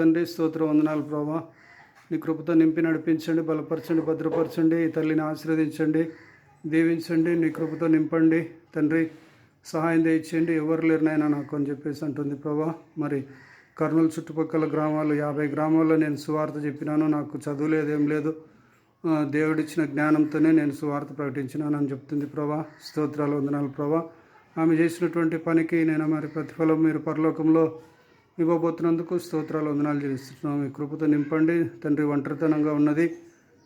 తండ్రి స్తోత్ర వందనాలు ప్రభా. నీ కృపతో నింపి నడిపించండి బలపరచండి భద్రపరచండి ఈ తల్లిని ఆశీర్వదించండి దీవించండి నీ కృపతో నింపండి. తండ్రి సహాయం చేయించండి ఎవరు లేరునైనా నాకు అని చెప్పేసి అంటుంది ప్రభా. మరి కర్నూలు చుట్టుపక్కల గ్రామాలు యాభై గ్రామాల్లో నేను సువార్త చెప్పినాను నాకు చదువు లేదు ఏం లేదు. దేవుడిచ్చిన జ్ఞానంతోనే నేను సువార్త ప్రకటించినాను అని చెప్తుంది ప్రభా. స్తోత్రాలు వందనాలు ప్రభా. ఆమె చేసినటువంటి పనికి నేను మరి ప్రతిఫలం మీరు పరలోకంలో ఇవ్వబోతున్నందుకు స్తోత్రాలు వందనాలు చేస్తున్నాం మీ కృపతో నింపండి. తండ్రి ఒంటరితనంగా ఉన్నది.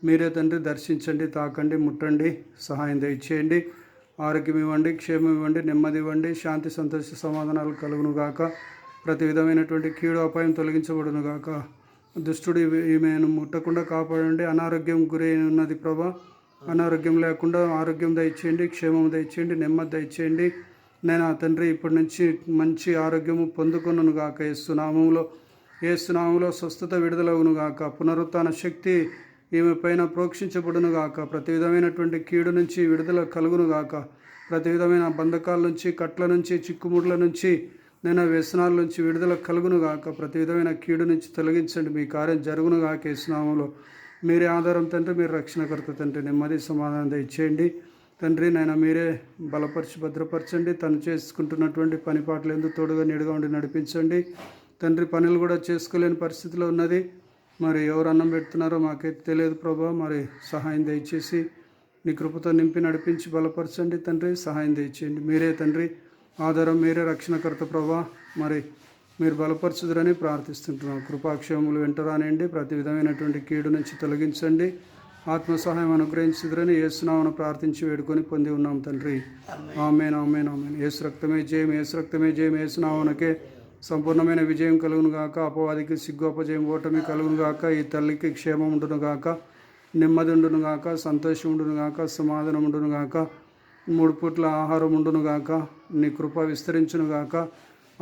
మీరే తండ్రి దర్శించండి తాకండి ముట్టండి సహాయం దయచేయండి. ఆరోగ్యం ఇవ్వండి క్షేమం ఇవ్వండి నెమ్మది ఇవ్వండి శాంతి సంతోష సమాధానాలు కలుగును గాక ప్రతి విధమైనటువంటి కీడు అపాయం తొలగించబడును గాక దుష్టుడు ఇవి- ఈమెను ముట్టకుండా కాపాడండి. అనారోగ్యం గురి ఉన్నది ప్రభా. అనారోగ్యం లేకుండా ఆరోగ్యం దయచేయండి క్షేమం దయచేయండి నెమ్మది దయచేయండి. నేను తండ్రి ఇప్పటి నుంచి మంచి ఆరోగ్యము పొందుకున్నాను గాక. ఏసునామంలో ఏసునామంలో స్వస్థత విడుదలవును గాక. పునరుత్న శక్తి ఈమె పైన ప్రోక్షించబడును గాక. ప్రతి విధమైనటువంటి కీడు నుంచి విడుదల కలుగును గాక. ప్రతి విధమైన బంధకాల నుంచి కట్ల నుంచి చిక్కుముడ్ల నుంచి నేను వ్యసనాల నుంచి విడుదల కలుగును గాక. ప్రతి విధమైన కీడు నుంచి తొలగించండి. మీ కార్యం జరుగును గాక. ఏసునామంలో మీరే ఆధారం తండ్రి మీరు రక్షణకర్త తండ్రి నెమ్మది సమాధానం దయచేయండి. తండ్రి నాయన మీరే బలపరిచి భద్రపరచండి. తను చేసుకుంటున్నటువంటి పని పాటలు ఎందుకు తోడుగా నీడుగా ఉండి నడిపించండి. తండ్రి పనులు కూడా చేసుకోలేని పరిస్థితిలో ఉన్నది. మరి ఎవరు అన్నం పెడుతున్నారో మాకైతే తెలియదు ప్రభా. మరి సహాయం దయచేసి నీ కృపతో నింపి నడిపించి బలపరచండి తండ్రి. సహాయం దయచేయండి. మీరే తండ్రి ఆధారం మీరే రక్షణకర్త ప్రభా. మరి మీరు బలపరచుదురని ప్రార్థిస్తుంటున్నాం. కృపాక్షేమములు వెంటరానండి ప్రతి విధమైనటువంటి కీడు నుంచి తొలగించండి. ఆత్మ సహాయం అనుగ్రహించుదురని ఏసునామను ప్రార్థించి వేడుకొని పొంది ఉన్నాం తండ్రి. ఆమెన్. ఆమెన్ ఆమెన్ ఏసు రక్తమే జయం ఏసు రక్తమే జయం ఏసునామనకే సంపూర్ణమైన విజయం కలుగును గాక. అపవాదికి సిగ్గు అపజయం ఓటమి కలుగును గాక. ఈ తల్లికి క్షేమం ఉండును గాక. నెమ్మది ఉండును గాక సంతోషం ఉండును గాక సమాధానం ఉండును గాక. మూడు పూట్ల ఆహారం ఉండును గాక. నీ కృప విస్తరించును గాక.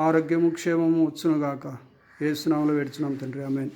ఆరోగ్యము క్షేమము వచ్చును గాక. ఏసునామలో వేడుచున్నాం తండ్రి. ఆమెన్.